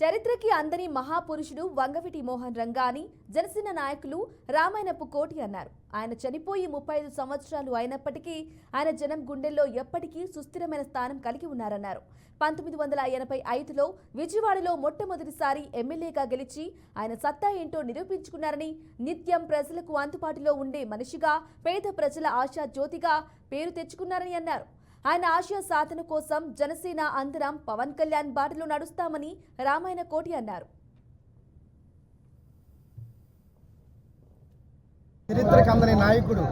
చరిత్రకి అందని మహాపురుషుడు వంగవిటి మోహన్ రంగాని జనసేన నాయకులు రామాయణపు కోటి అన్నారు. ఆయన చనిపోయి ముప్పై ఐదు సంవత్సరాలు అయినప్పటికీ ఆయన జనం గుండెల్లో ఎప్పటికీ సుస్థిరమైన స్థానం కలిగి ఉన్నారన్నారు. పంతొమ్మిది వందల ఎనభై ఐదులో విజయవాడలో మొట్టమొదటిసారి ఎమ్మెల్యేగా గెలిచి ఆయన సత్తా ఏంటో నిరూపించుకున్నారని నిత్యం ప్రజలకు అందుబాటులో ఉండే మనిషిగా పేద ప్రజల ఆశా జ్యోతిగా పేరు తెచ్చుకున్నారని అన్నారు. ఆయన ఆశయ సాధన కోసం జనసేన అందరం పవన్ కళ్యాణ్ బాటలో నడుస్తామని రామాయణ కోటి అన్నారు. చరిత్రకు అందని నాయకుడు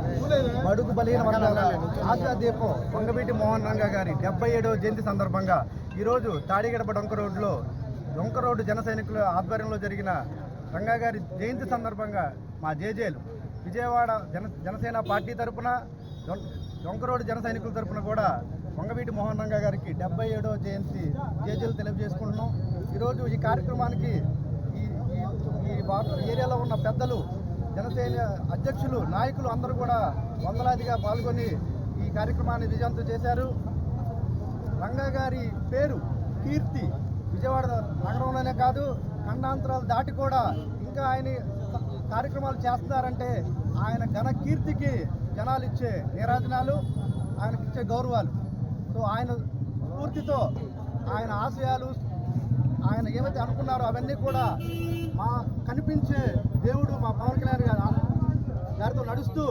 బడుగు బలహీన వర్గాల ఆశా దీపం మోహన్ రంగా గారి డెబ్బై ఏడవ జయంతి సందర్భంగా ఈరోజు తాడిగడప డొంక రోడ్లో డొంక రోడ్డు జన సైనికుల ఆధ్వర్యంలో జరిగిన రంగా గారి జయంతి సందర్భంగా మా జేజేలు విజయవాడ జన జనసేన పార్టీ తరపున డొం- జన సైనికుల తరపున కూడా వంగవీటి మోహన్ రంగా గారికి డెబ్బై ఏడవ జయంతి జేజీలు తెలియజేసుకుంటున్నాం. ఈరోజు ఈ కార్యక్రమానికి ఈ ఈ- ఈ ఏరియాలో ఉన్న పెద్దలు జనసేన అధ్యక్షులు నాయకులు అందరూ కూడా వందలాదిగా పాల్గొని ఈ కార్యక్రమాన్ని విజయంతం చేశారు. రంగా గారి పేరు కీర్తి విజయవాడ నగరంలోనే కాదు ఖండాంతరాలు దాటి కూడా ఇంకా ఆయన కార్యక్రమాలు చేస్తున్నారంటే ఆయన ఘన కీర్తికి జనాలు ఇచ్చే నీరాజనాలు ఆయనకి ఇచ్చే గౌరవాలు. సో ఆయన స్ఫూర్తితో ఆయన ఆశయాలు ఆయన ఏమైతే అనుకున్నారో అవన్నీ కూడా మా కనిపించే దేవుడు మా పవన్ కళ్యాణ్ గారు గారితో నడుస్తూ